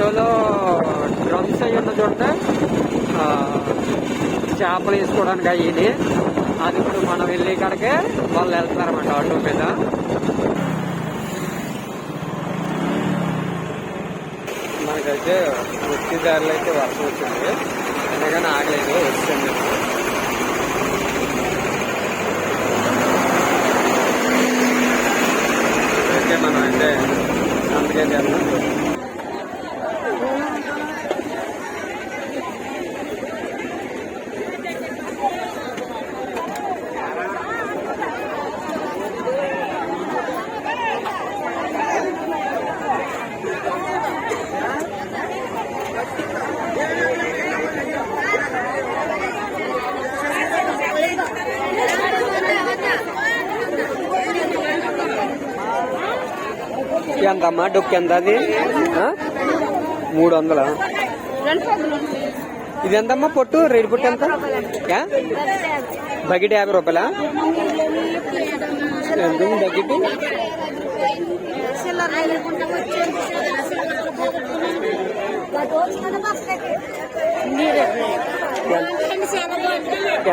ఆటోలో డ్రమ్స్ అయ్యి ఉన్న చోట చేపలు వేసుకోవడానికి అయ్యింది. అది ఇప్పుడు మనం వెళ్ళే కాడికే వాళ్ళు వెళ్తున్నారన్నమాట ఆటో మీద. మనకైతే వచ్చే దారిలో అయితే వర్షం వచ్చింది. అయినా ఆగలేదు వచ్చింది అయితే మనం అయితే అందుకే చేద్దాం ఎంతమ్మా డొక్కు ఎంత అది? మూడు వందల? ఇది ఎంతమ్మా పొట్టు? రేటు పొట్టు ఎంత? బకెట్ యాభై రూపాయలా? ఎంత బకెట్?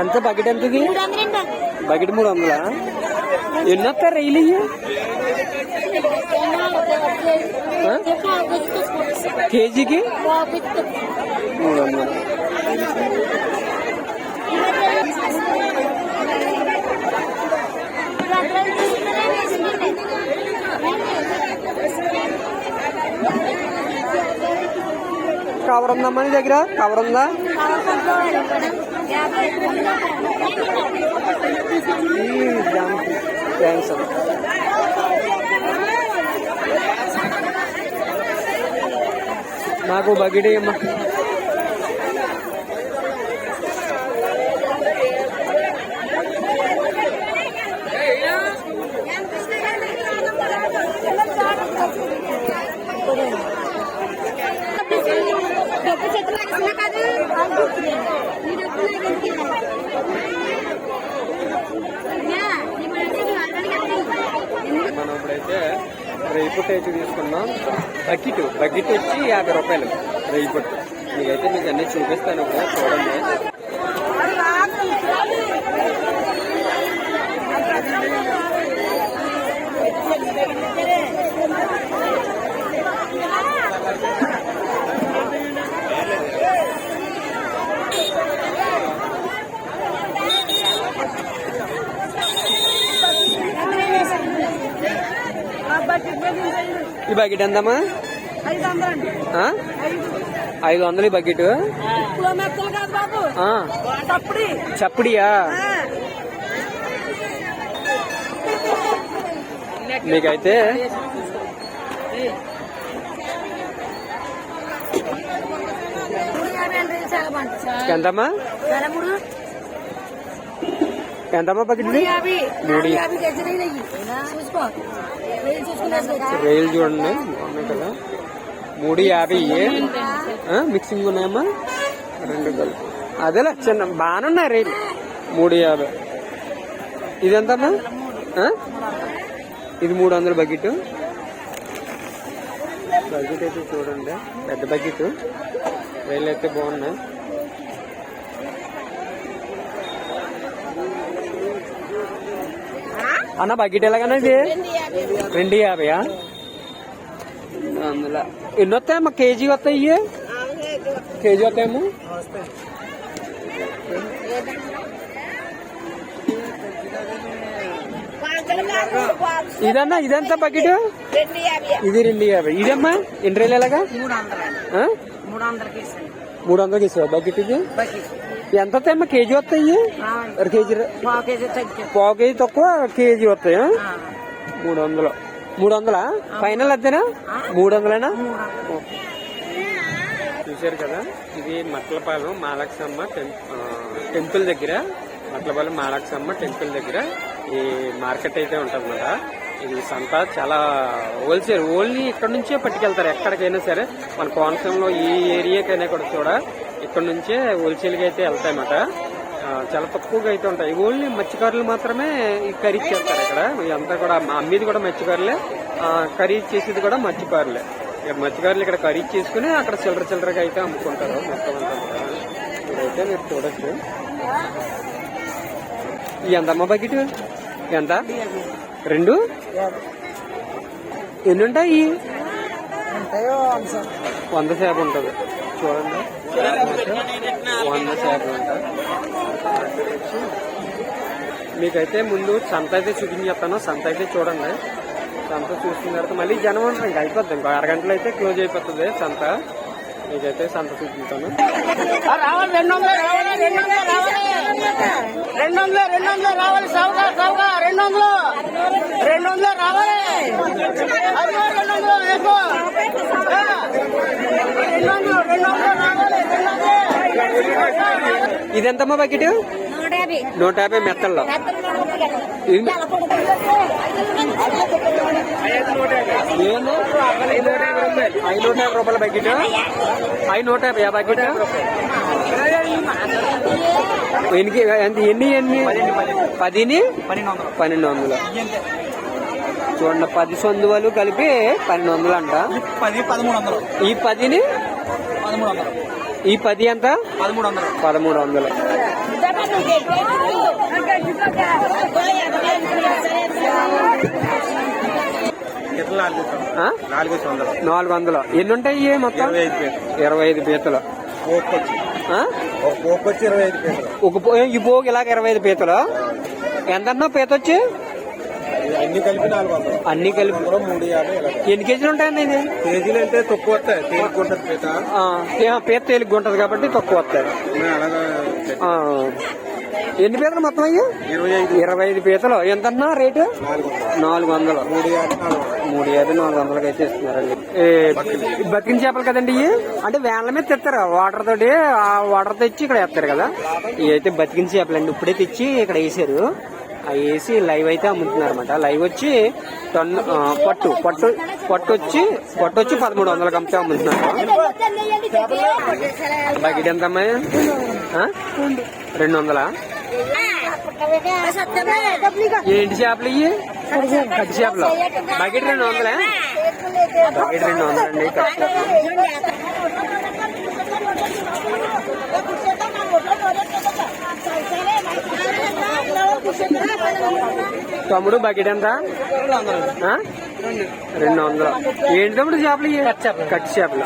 ఎంత బకెట్ ఎంత బకెట్ మూడు వందలా? ఎన్ని రైలు కేజీకి? మూడు వందలు కవర్ ఉందమ్మా నీ దగ్గర కవర్ ఉందా థ్యాంక్స్ అమ్మా. నాకు బకెట్ అమ్మా డబ్బు చేతులు ఇస్తున్నా కాదు నీ డబ్బు నాకు ఎందుకు ఇవ్వాలి? యా, నీ మనసు నీ వాళ్ళని ఎందుకు మనం ఇప్పుడైతే రేయి పుట్టు అయితే తీసుకున్నాం బకెట్ బకెట్ వచ్చి యాభై రూపాయలు రేయి పుట్టు మీకైతే మీకు అన్ని చూపిస్తాను. ఇప్పుడు చూడండి. ఈ బకెట్ ఎంతమ్మా? ఐదు వందలండి ఆ? ఐదు వందలు బకెట్. చప్పుడియా? మీకైతే ఎంతమ్మా? ఎంతమ్మా బకెట్ రైలు చూడండి. కదా. మూడు యాభై మిక్సింగ్ ఉన్నాయమ్మా? రెండు కలిపి అదేలే చిన్న బాగానే ఉన్నాయి రైలు మూడు యాభై. ఇది ఎంతమ్మా ఆ? ఇది మూడు వందల బకెట్. బకెట్ అయితే చూడండి పెద్ద బకెట్. రైలు అయితే బాగున్నాయి. అన్న బకెట్ ఎలాగన్నా ఇది? రెండు యాభైయా? అందులో ఎన్ని వస్తాయమ్మా కేజీ వస్తాయి? కేజీ వస్తాయేమో ఇదన్నా ఇదంతా బకెట్ ఇది రెండు యాభై. ఇదమ్మా ఎన్ని ఎలాగా? మూడు వందలు ఆ? వందలకి ఇస్తావా బకెట్ ఇది? ఎంత వస్తాయమ్మా? కేజీ వస్తాయి? అర కేజీ పావు కేజీ తక్కువ కేజీ వస్తాయి? మూడు వందలు. మూడు వందలా? ఫైనల్ అంతేనా మూడు వందలేనా? ఓకే. చూశారు కదా? ఇది మట్లపాలెం మాలక్సమ్మ టెంపుల్ దగ్గర. మట్లపాలెం మాలక్సమ్మ టెంపుల్ దగ్గర. ఈ మార్కెట్ అయితే ఉంటుంది ఇది సంత చాలా హోల్సేల్ ఓన్లీ ఇక్కడ నుంచే పట్టుకెళ్తారు. ఎక్కడికైనా సరే మన కోనసీమలో ఈ ఏరియాకైనా కూడా కూడా ఇక్కడ నుంచే హోల్సేల్గా అయితే వెళ్తాయన్నమాట. చాలా తక్కువగా అయితే ఉంటాయి. ఓన్లీ మత్స్యకారులు మాత్రమే ఈ ఖరీదు చేస్తారు ఇక్కడ. అంతా కూడా అమ్మేది కూడా మత్స్యకారులే. కర్రీ ఖరీదు చేసేది కూడా మత్స్యకారులే. మత్స్యకారులు ఇక్కడ ఖరీదు చేసుకుని అక్కడ చిల్లర చిల్లరగా అయితే అమ్ముకుంటారు మొత్తం అంతా ఇదైతే మీరు చూడొచ్చు. ఈ ఎంతమ్మ బకెట్? ఎంత? రెండు? ఎన్ని ఉంటాయి? వంద చేప ఉంటుంది. చూడండి. వంద చేపలు ఉంటుంది. మీకైతే ముందు సంత అయితే చూపించేస్తాను. సంత అయితే చూడండి. సంత చూసిన తర్వాత మళ్ళీ జనం ఉంటారు ఇంకా అయిపోద్ది ఇంకో అరగంటలో అయితే క్లోజ్ అయిపోతుంది సంత. మీకైతే సంత చూపించాను రెండు వందలు రెండు వందలు రావాలి రెండు సౌగా సౌగా రెండు వందలు రెండు వందలు రావాలి రెండు వందలు వేసుకో రెండు వందలు రెండు వందలు రావాలి బకెట్ యాభై నూట యాభై మెత్తల్లో? ఐదు నూట యాభై రూపాయలు. బకెట్ ఐదు నూట యాభై బకెట్ ఎన్ని ఎంత ఎన్ని ఎన్ని? పదిని? పన్నెండు వందలు చూడండి పది సందువలు కలిపి పన్నెండు వందలు అంట. పది పదమూడు వందలు ఈ పదిని? పదమూడు వందలు ఈ పది ఎంత? పదమూడు వందలు పదమూడు వందలు? నాలుగు వందలు. ఎన్ని ఉంటాయి మొత్తం? ఇరవై ఐదు పీతలు ఒక ఈ పోగు ఇలాగ ఇరవై ఐదు పీతలు ఎంత అన్నా పీత వచ్చి అన్ని కలిపి నాలుగు వందలు. అన్ని కలిపి. మూడు యాభై ఎన్ని కేజీలు ఉంటాయండి ఇది? కేజీలు అంటే తక్కువ వస్తాయి. పీత. పీత తేలిగ్గా ఉంటది కాబట్టి తక్కువ వస్తాయి. ఎన్ని పీతలు మొత్తం అయ్యి? ఇరవై ఐదు. పీతలు. ఎంత అన్నా రేటు? నాలుగు వందలు. వందలు. మూడు యాభై నాలుగు వందలు వందలకి అయితే ఇస్తున్నారండి బతికిన చేపలు కదండి ఇవి అంటే వేన్ల మీద తెస్తారు వాటర్ తోటి ఆ వాటర్ తెచ్చి ఇక్కడ వేస్తారు కదా. ఇవి అయితే బతికిన చేపలు అండి ఇప్పుడే తెచ్చి ఇక్కడ వేసారు. అవి వేసి లైవ్ అయితే అమ్ముతున్నారు అనమాట లైవ్ వచ్చి టన్ను ఆ, పట్టు. పట్టు పట్టు వచ్చి పట్టు వచ్చి పదమూడు వందలకి అమ్మితే అమ్ముతున్నారు. బకెట్ ఎంత అమ్మాయి ఆ? రెండు వందలా? ఏంటి చేపలు ఇవి కట్టి చేపలు. బకెట్ రెండు వందలే? బకెట్ రెండు వందలండి. తమ్ముడు బకెట్ ఎంత? రెండు వందలు. ఏంటి తమ్ముడు చేపలు ఇవి కట్టి చేపలు.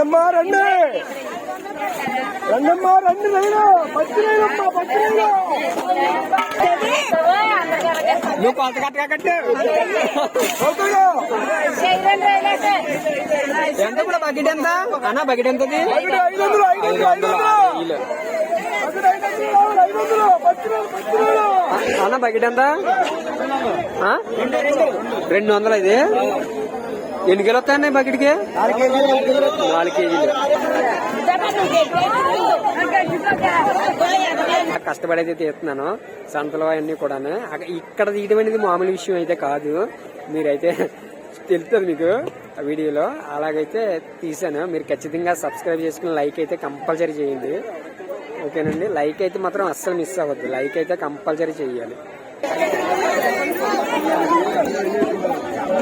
అమ్మా రండి రండమ్మా రండి రైలు పచ్చి రైలమ్మా పచ్చి రైలు నువ్వు కొలత కట్టగా కట్టు ఎంత ఇప్పుడు బకెట్ ఎంత? అన్న బకెట్ ఎంత ఐదు వందలు వందలు వందలు అన్న బకెట్ ఎంత? రెండు వందలు ఇది. ఎన్ని కిలో వస్తాయండి బకెట్కి? నాలుగు కేజీలు. కష్టపడైతే తీస్తున్నాను సంతలో అవన్నీ కూడాను. ఇక్కడ తీయడం అనేది మామూలు విషయం అయితే కాదు. మీరైతే తెలుస్తుంది మీకు ఆ వీడియోలో. అలాగైతే తీసాను మీరు ఖచ్చితంగా సబ్స్క్రైబ్ చేసుకుని లైక్ అయితే కంపల్సరీ చేయండి. ఓకేనండి? లైక్ అయితే మాత్రం అస్సలు మిస్ అవ్వద్దు. లైక్ అయితే కంపల్సరీ చేయాలి.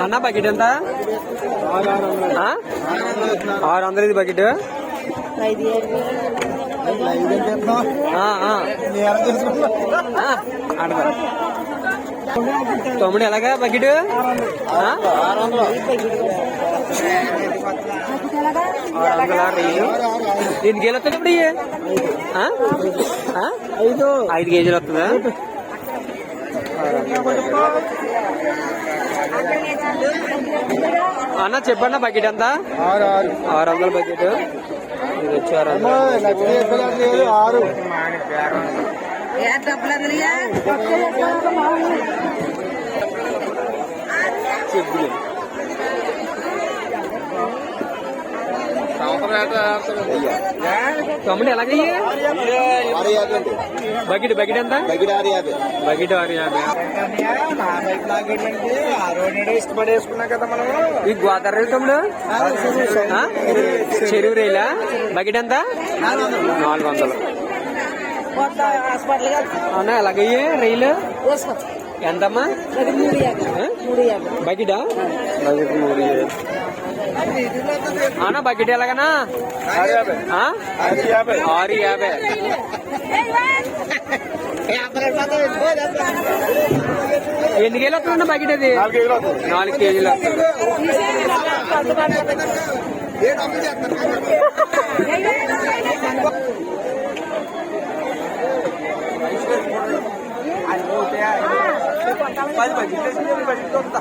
అన్న బకెట్ ఎంత? ఆరు వందలు ఇది బకెట్ తమ్ముడు ఎలాగా బకెట్ ఎన్ని కేజీలు వస్తుంది ఇప్పుడు ఐదు ఐదు కేజీలు వస్తుందా? అన్న చెప్పండి బకెట్ ఎంత ఆరు ఆరు. ఆరు వందల బకెట్ ఇది వచ్చి ఆరు వందలు. లక్ష్మీ లేదు ఆరు. చెప్పులు. తమ్ముడు ఎలాగయ్యి? బకెట్ బకెట్ ఎంత? బకెట్ ఆరు యాభై. ఇష్టపడేసుకున్నా కదా మనం ఈ గోదావరి? చెరువు రైలా? బకెట్ ఎంత? నాలుగు వందలు. అవునా ఎలాగయ్యి రైలు? ఎంతమ్మా? ఆ? బకెటా? బకెట్ మూడు యాభై. బకెట్ ఎలాగనా ఆరు యాభై ఎన్ని కేజీలు వస్తుందండి బకెట్ అది నాలుగు కేజీలు పది వస్తుంది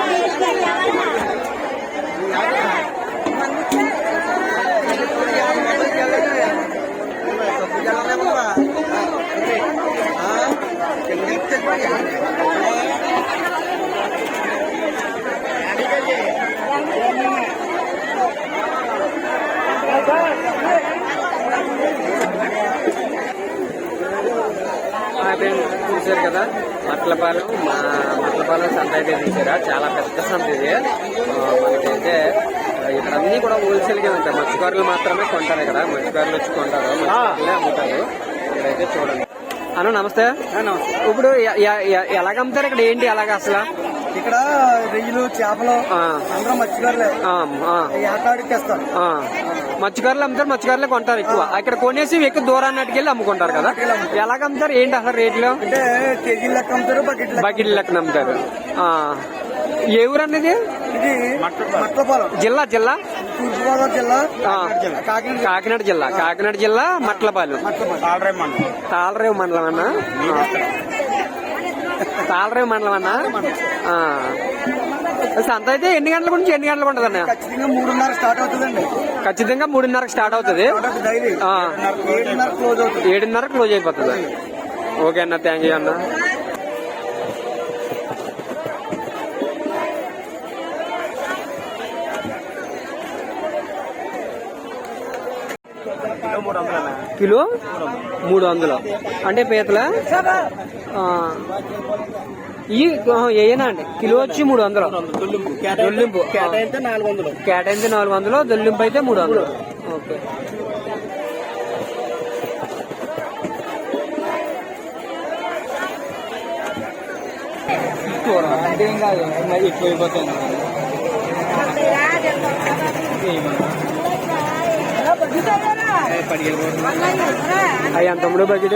మట్లపాలెం మా మట్లపాలెం సంత అయితే చూసారా చాలా పెద్ద సంత ఇది. మనకైతే ఇక్కడ అన్ని కూడా హోల్సేల్గా ఉంటాయి. మత్స్యకారులు మాత్రమే కొంటారు ఇక్కడ. మత్స్యకారులు వచ్చి కొంటారు. మత్స్యకారులే అమ్ముతారు. ఇక్కడైతే చూడండి. అన్న నమస్తే. ఇప్పుడు ఎలాగ అమ్ముతారు? ఇక్కడ ఏంటి ఎలాగ అసలు? ఇక్కడ రొయ్యలు చేపలు అందరూ ఆ, ఏటాడికి తెస్తారు. మత్స్యకారులు అమ్ముతారు మత్స్యకారులే కొంటారు ఎక్కువ. ఇక్కడ కొనేసి ఎక్కువ దూరాన్ని వెళ్ళి అమ్ముకుంటారు కదా. ఎలాగ అమ్ముతారు? ఏంటి అసలు రేట్లు? బకెట్ లెక్క బకెట్ లెక్కన అమ్ముతారు. ఆ. ఏ ఊరు అన్నది ఇది మట్లపాలెం. జిల్లా జిల్లా? తూర్పుగోదావరి జిల్లా ఆ. కాకినాడ కాకినాడ జిల్లా. కాకినాడ జిల్లా మట్లపాలెం. మట్లపాలెం. తాళరేవు మండలం. అన్న. తాళరేవు మండలం అన్న? ఆ. సంత అయితే ఎన్ని గంటల నుంచి ఎన్ని గంటలకు ఉంటుంది అన్న ఖచ్చితంగా మూడున్నర స్టార్ట్ అవుతుందండి. ఖచ్చితంగా మూడున్నరకు స్టార్ట్ అవుతుంది. అవుతుంది ఏడున్నర క్లోజ్ అయిపోతుంది. ఓకే అన్న థ్యాంక్ యూ అన్న. కిలో? మూడు వందలు. అంటే పీతల? ఈ ఏనా అండి? కిలో వచ్చి మూడు వందలు. దొల్లింపు కేటాయితే నాలుగు వందలు. కేటాయించి నాలుగు వందలు దొల్లింపు అయితే మూడు వందలు. ఓకే. అంటే ఏం కాదు ఎక్కువ అయిపోతుంది అయ్యి తమ్ముడు బకెట్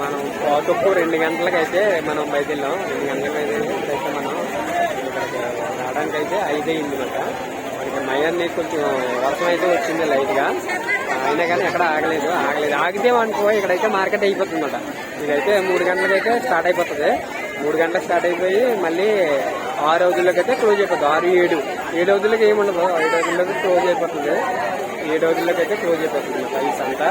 మనం పాతొప్పు రెండు గంటలకైతే మనం బయట రెండు గంటలకైతే అయితే మనం రావడానికి అయితే ఐదు అయింది మాట మనకి కొంచెం వర్షం అయితే వచ్చింది లైట్గా. అయినా కానీ ఎక్కడ ఆగలేదు. ఆగలేదు. ఆగితే అనుకో ఇక్కడైతే మార్కెట్ అయిపోతుంది అనమాట ఇదైతే మూడు గంటలకైతే స్టార్ట్ అయిపోతుంది. మూడు గంటలకు స్టార్ట్ అయిపోయి మళ్ళీ ఆరు రోజుల్లోకి అయితే క్లోజ్ అయిపోతుంది ఆరు ఏడు. ఏడు రోజులకి ఏముండదు. ఐదు రోజులకి క్లోజ్ అయిపోతుంది. ఏడు రోజులకి అయితే క్లోజ్ అయిపోతుంది ఈ సంత.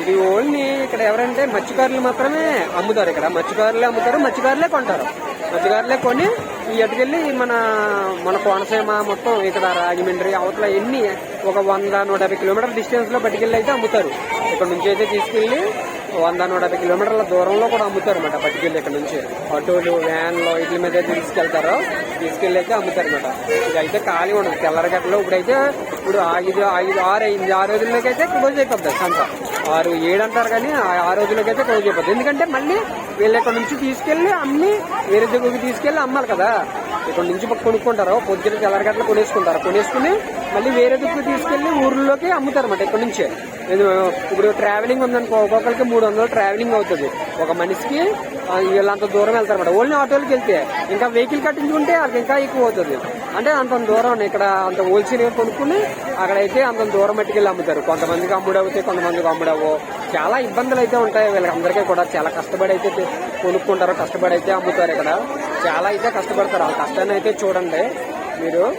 ఇది ఓన్లీ ఇక్కడ ఎవరంటే మత్స్యకారులు మాత్రమే అమ్ముతారు ఇక్కడ. మత్స్యకారులే అమ్ముతారు మత్స్యకారులే కొంటారు. మత్స్యకారులే కొని ఈ అటుకెళ్ళి మన మన కోనసీమ మొత్తం ఇక్కడ రాజమండ్రి అవతల ఎన్ని ఒక వంద నూట యాభై కిలోమీటర్ల డిస్టెన్స్లో పట్టుకెళ్ళి అయితే అమ్ముతారు. ఇక్కడ నుంచి అయితే తీసుకెళ్ళి వంద నూట యాభై కిలోమీటర్ల దూరంలో కూడా అమ్ముతారు అనమాట పట్టుకెళ్ళి ఇక్కడ నుంచి. ఆటోలు వ్యాన్లు వీటి మీద అయితే తీసుకెళ్తారు. తీసుకెళ్ళి అమ్ముతారు అనమాట ఇదైతే ఖాళీ ఉండదు. తెల్లరగట్టలో ఇప్పుడైతే ఇప్పుడు ఐదు ఐదు ఆరు అయింది. ఆ రోజుల్లోకి అయితే క్లోజ్ అయిపోతుంది సంత ఆరు ఏడు అంటారు కానీ ఆ రోజుల్లోకైతే రోజులకైతే క్లోజ్ అయిపోతుంది ఎందుకంటే మళ్ళీ వీళ్ళు ఇక్కడ నుంచి తీసుకెళ్ళి అమ్మి వేరే దగ్గరికి తీసుకెళ్ళి అమ్మాలి కదా. ఇక్కడ నుంచి కొనుక్కుంటారు? పొద్దున తెల్లరగట్ల కొనేసుకుంటారు? కొనేసుకుని మళ్ళీ వేరే దిక్కు తీసుకెళ్ళి ఊర్లోకి అమ్ముతారు అన్నమాట ఇక్కడ నుంచే. ఇప్పుడు ట్రావెలింగ్ ఉందనుకో ఒక్కొక్కరికి మూడు వందలు ట్రావెలింగ్ అవుతుంది. ఒక మనిషికి వీళ్ళంత దూరం వెళ్తారన్నమాట. ఓన్లీ ఆటోలకి వెళ్తే. ఇంకా వెహికల్ కట్టించుకుంటే అది ఇంకా ఎక్కువ అవుతుంది. అంటే అంత దూరం ఇక్కడ అంత హోల్సేల్గా కొనుక్కుని అక్కడైతే అంత దూరం మట్టుకెళ్ళి అమ్ముతారు. కొంతమందికి అమ్ముడవుతాయి కొంతమందికి అమ్ముడవు. చాలా ఇబ్బందులు అయితే ఉంటాయి. వీళ్ళందరికీ కూడా చాలా కష్టపడి అయితే కొనుక్కుంటారు కష్టపడి అయితే అమ్ముతారు ఇక్కడ. చాలా అయితే కష్టపడతారు. ఆ కష్టాన్ని అయితే చూడండి మీరు.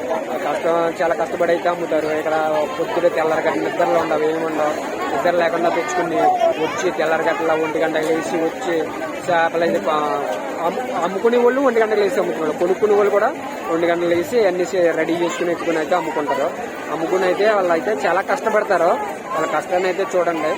కష్టం చాలా కష్టపడి అయితే అమ్ముతారు. ఇక్కడ పొద్దున తెల్లరగట్ట నిద్రలు ఉండవు ఏమి ఉండవు. నిద్ర లేకుండా తెచ్చుకుని వచ్చి తెల్లరగట్ల ఒంటి గంట వేసి వచ్చి చేపలు అయితే అమ్ము- అమ్ముకునే వాళ్ళు ఒంటి గంటలు వేసి అమ్ముకున్నారు కొనుక్కునే వాళ్ళు కూడా ఒంటి గంటలు వేసి అన్ని రెడీ చేసుకుని ఎత్తుకుని అయితే అమ్ముకుంటారు. అమ్ముకుని అయితే వాళ్ళు అయితే చాలా కష్టపడతారు. వాళ్ళ కష్టాన్ని అయితే చూడండి.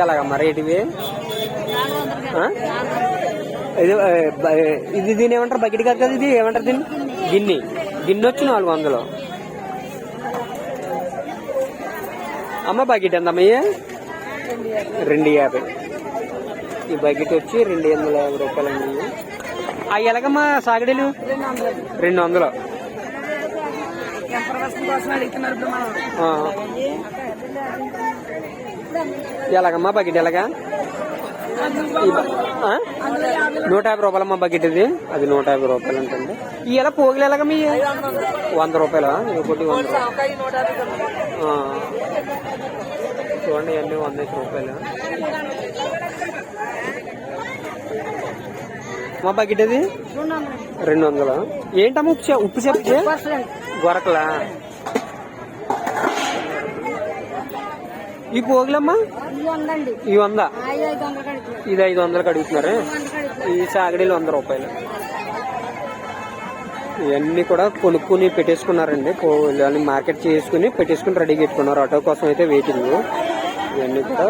ఎలాగమ్మా రేట్ ఇవి ఆ? ఇది బ- ఇది దీని ఏమంటారు? బకెట్ కాదు కదా ఇది? ఏమంటారు దీన్ని? గిన్నె. గిన్నె వచ్చి నాలుగు వందలు. అమ్మ బకెట్ ఎంత అమ్మయ్య రెండు యాభై. ఈ బకెట్ వచ్చి రెండు వందల యాభై రూపాయలు అండి అవి ఎలాగమ్మా సాగడీలు? రెండు వందలు. ఎలాగమ్మా బకెట్ ఎలాగా? నూట యాభై రూపాయలమ్మా బకెట్ ఇది. అది నూట యాభై రూపాయలు ఉంటుంది ఎలా పోగులు ఎలాగమ్మా ఇవి? వంద రూపాయలా? ఒకటి వంద. చూడండి ఇవన్నీ వంద ఐదు రూపాయలు. మా బకెట్ ఇది? రెండు వందలు? ఏంటమ్మా ఉప్పు ఉప్పు చెప్పి గొరకలా? ఈ పోగులమ్మా ఈ వంద ఇది ఐదు వందలకు అడుగుతున్నారు ఈ సాగడీలు వంద రూపాయలు ఇవన్నీ కూడా కొనుక్కుని పెట్టేసుకున్నారండి ఇవన్నీ మార్కెట్ చేసుకుని పెట్టేసుకుని రెడీ పెట్టుకున్నారు ఆటో కోసం అయితే వెయిటింగ్ ఇవన్నీ కూడా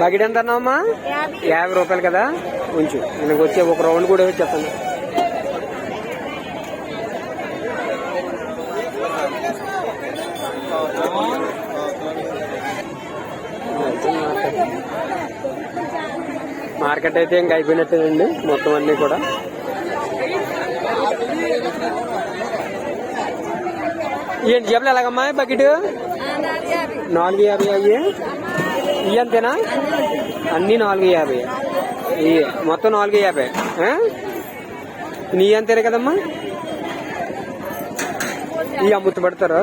బకెట్ ఎంత అన్నావమ్మా యాభై రూపాయలు కదా? ఉంచు. నేను వచ్చే ఒక రౌండ్ కూడా చెప్పండి మార్కెట్ అయితే ఇంకా అయిపోయినట్టేనండి మొత్తం అన్ని కూడా. ఏంటి చేపలు ఎలాగమ్మా బకెట్? నాలుగు యాభై అయ్యి. ఇవి అంతేనా? అన్ని నాలుగు యాభై. ఇవి మొత్తం నాలుగు యాభై. నీ అంతేనే కదమ్మా? ఇవి అమ్ముతపడతారు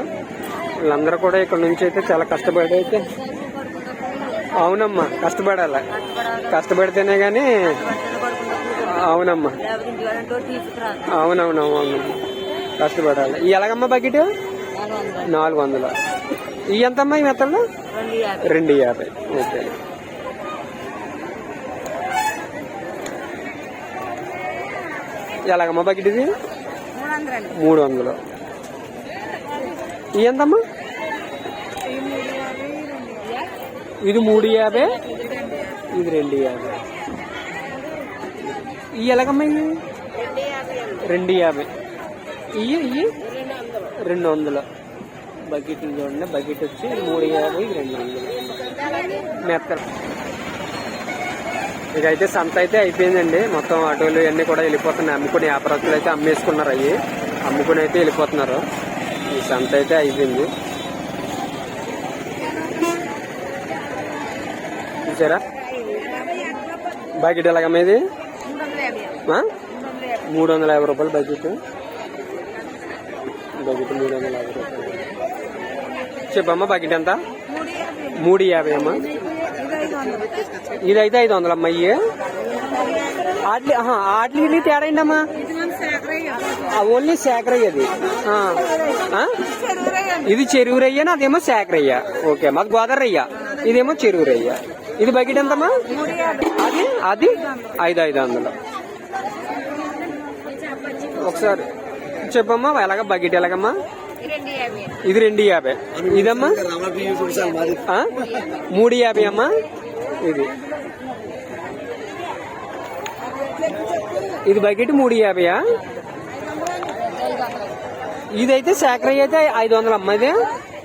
వీళ్ళందరూ కూడా ఇక్కడ నుంచి అయితే చాలా కష్టపడి అయితే అవునమ్మా కష్టపడాలి. కష్టపడితేనే కానీ అవునమ్మా. అవునవునవును. కష్టపడాలి. ఎలాగమ్మా బకెట్? నాలుగు వందలు. ఇవి ఎంతమ్మా ఈ మెత్తలు? రెండు యాభై. ఓకే. ఎలాగమ్మా బకెట్ ఇది? మూడు వందలు. ఇవి ఎంతమ్మా? ఇది మూడు యాభై. ఇది రెండు యాభై. ఇవి ఎలాగమ్మా ఇవి రెండు యాభై. ఇవి ఇవి రెండు వందలు బకెట్ చూడండి. బకెట్ వచ్చి మూడు యాభై రెండు వందలు. మెత్తలు. అయితే సంత అయితే అయిపోయిందండి. మొత్తం ఆటోలు ఇవన్నీ కూడా వెళ్ళిపోతున్నాయి. అమ్ముకుని వ్యాపారస్తులు అయితే అమ్మేసుకున్నారు అవి. అమ్ముకుని అయితే వెళ్ళిపోతున్నారు. ఈ సంత అయితే అయిపోయింది. చూసారా? బకెట్ ఎలాగమ్మా ఇది ఆ? మూడు వందల యాభై రూపాయలు బకెట్. ఒకటి మూడు వందల యాభై రూపాయలు చెప్పమ్మా బకెట్ ఎంత? మూడు యాభై అమ్మా. ఇదైతే ఐదు వందలు అమ్మా ఇవి ఆట్లి ఆట్లి తేడా ఏంటమ్మా? ఓన్లీ సేకరయ్య అది ఇది చెరువు రయ్య అదేమో సేకరయ్య ఓకే మాది గోదావరి రయ్య ఇదేమో చెరువు రయ్య ఇది బకెట్ ఎంతమ్మా? అది అది ఐదు ఐదు వందలు. ఒకసారి. చెప్పమ్మా ఎలాగ బకెట్ ఎలాగమ్మా? ఇది రెండు యాభై. ఇదమ్మా? మూడు యాభై అమ్మా? ఇది. ఇది బకెట్ మూడు యాభైయా? ఇదైతే శాఖరయ్య అయితే ఐదు వందలు అమ్మ ఇది.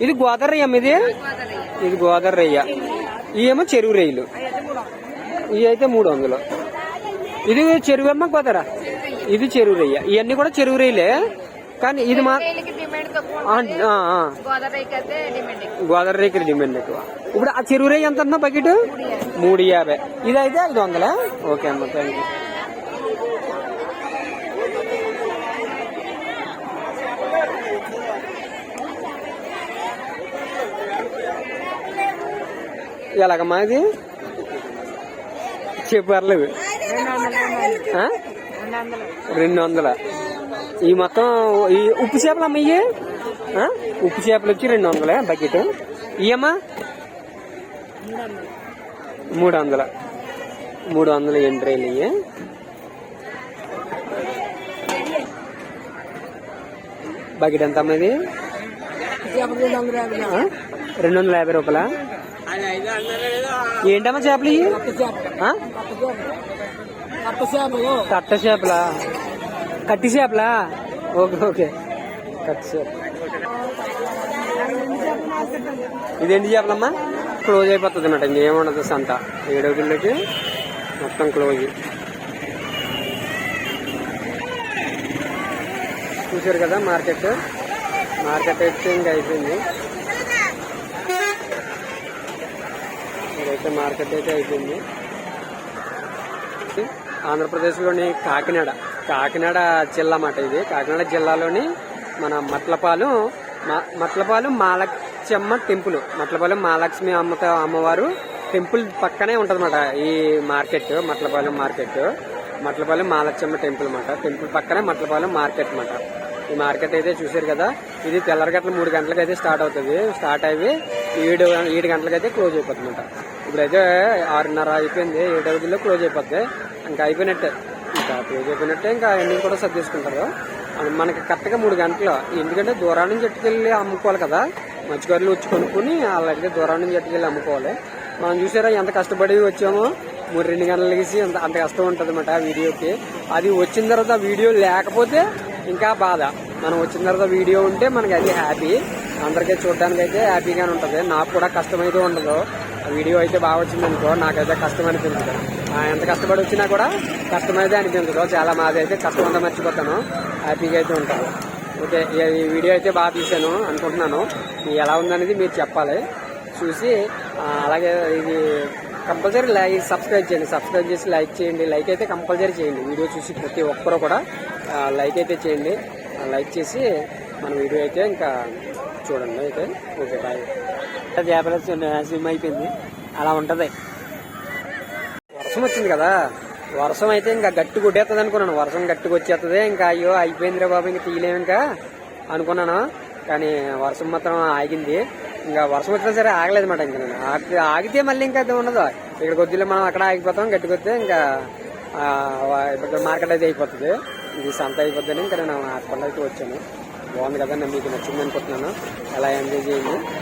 ఇది గోదావరి అమ్మ ఇది? ఇది గోదావరి రయ్య ఇవేమో చెరువు రొయ్యలు ఇవి అయితే మూడు వందలు. ఇది చెరువు అమ్మ గోదావర? ఇది చెరువు రయ్య ఇవన్నీ కూడా చెరువు రొయ్యలే కానీ ఇది మా. గోదావరి రేకులు డిమాండ్ ఎక్కువ. ఇప్పుడు ఆ చెరువు రేయి ఎంత అన్నా బకెట్ మూడు యాభై. ఇది అయితే ఐదు వందలా? ఓకే అమ్మ థ్యాంక్ యూ ఎలాగమ్మా ఇది? చెప్పు పర్లేదు. ఆ? రెండు వందల. ఈ మొత్తం ఈ ఉప్పు చేపలు అమ్మ ఇవి? ఉప్పు చేపలు వచ్చి రెండు వందలే బకెట్. ఇయమ్మా మూడు వందల. మూడు వందల ఎంట్రీలు ఇవి బకెట్ ఎంత అమ్మ ఇది? ఆ? రెండు వందల యాభై రూపాయల? ఏంటమ్మా చేపలు ఇవి? కట్ట చేపలా? కట్టి చేపలా? Okay okay. కట్టి చేప. ఇదేంటి చేపలమ్మా? క్లోజ్ అయిపోతుంది అన్నమాట. ఇంకేముండదు సంత. ఏడో కిలోకి మొత్తం క్లోజ్. చూసారు కదా మార్కెట్? మార్కెట్ అయితే ఇంకా అయిపోయింది. ఇదైతే మార్కెట్ అయితే అయిపోయింది. ఆంధ్రప్రదేశ్లోని కాకినాడ. కాకినాడ జిల్లా మాట ఇది. కాకినాడ జిల్లాలోని మన మట్లపాలెం మట్లపాలు మట్లపాలెం మాలక్ష్మమ్మ టెంపుల్. మట్లపాలెం మహాలక్ష్మి అమ్మత అమ్మవారు టెంపుల్ పక్కనే ఉంటుందన్నమాట ఈ market Matlapalem market. Matlapalem Mahalakshmamma temple అన్నమాట టెంపుల్ పక్కనే మట్లపాలెం మార్కెట్ అన్నమాట ఈ మార్కెట్ అయితే చూసారు కదా ఇది తెల్లరగట్ల మూడు గంటలకు అయితే స్టార్ట్ అవుతుంది. స్టార్ట్ అయ్యి ఏడు ఏడు గంటలకు అయితే క్లోజ్ అయిపోతుంది అనమాట ఇప్పుడైతే ఆరున్నర అయిపోయింది. ఏడు రోజుల్లో క్లోజ్ అయిపోద్ది. ఇంకా అయిపోయినట్టే. ఇంకా పేజ్ అయిపోయినట్టే ఇంకా అన్ని కూడా సర్దేసుకుంటారు అది మనకి కరెక్ట్గా మూడు గంటలు. ఎందుకంటే దూరం నుంచి ఎట్టుకెళ్ళి అమ్ముకోవాలి కదా. మత్స్యకారులు వచ్చి కొనుక్కుని అలాగే దూరం నుంచి ఎట్టుకెళ్ళి అమ్ముకోవాలి. మనం చూసారా ఎంత కష్టపడి వచ్చామో? మూడు రెండు గంటలు వేసి అంత అంత కష్టం ఉంటుంది అనమాట వీడియోకి. అది వచ్చిన తర్వాత వీడియో లేకపోతే ఇంకా బాధ. మనం వచ్చిన తర్వాత వీడియో ఉంటే మనకి అది హ్యాపీ అందరికీ చూడడానికి అయితే హ్యాపీగానే ఉంటుంది. నాకు కూడా కష్టమైతే ఉండదు. ఆ వీడియో అయితే బాగా వచ్చిందనుకో నాకైతే కష్టం అనిపించదు ఎంత కష్టపడి వచ్చినా కూడా కష్టమైతే అనిపించదు. చాలా మాది అయితే కష్టం అంతా మర్చిపోతాను. హ్యాపీగా అయితే ఉంటాను. ఓకే ఈ- వీడియో అయితే బాగా తీశాను అనుకుంటున్నాను. ఎలా ఉందనేది మీరు చెప్పాలి. చూసి అలాగే ఇది కంపల్సరీ లైక్ సబ్స్క్రైబ్ చేయండి. సబ్స్క్రైబ్ చేసి లైక్ చేయండి. లైక్ అయితే కంపల్సరీ చేయండి. వీడియో చూసి ప్రతి ఒక్కరు కూడా లైక్ అయితే చేయండి. లైక్ చేసి మన వీడియో అయితే ఇంకా చూడండి. అయితే ఓకే బాయ్. చేపల సినిమా అయిపోయింది. అలా ఉంటుంది. వర్షం వచ్చింది కదా. వర్షం అయితే ఇంకా గట్టి కొట్టేస్తుంది అనుకున్నాను. వర్షం గట్టిగా వచ్చేస్తుంది ఇంకా అయ్యో అయిపోయిందిరా బాబు ఇంకా తీయలేము ఇంకా అనుకున్నాను. కానీ వర్షం మాత్రం ఆగింది. ఇంకా వర్షం వచ్చినా సరే ఆగలేదు మాట ఇంకా నేను. ఆగి- ఆగితే మళ్ళీ ఇంకా అది ఉండదు. ఇక్కడ కొద్దిలో మనం అక్కడ ఆగిపోతాం గట్టికొస్తే ఇంకా ఇక్కడ మార్కెట్ అయితే అయిపోతుంది. ఇది సంత అయిపోద్దని ఇంకా నేను హాస్పిటల్ అయితే వచ్చాను. బాగుంది కదా మీకు నచ్చింది అనుకుంటున్నాను. ఎలా ఎంజాయ్ చేయండి.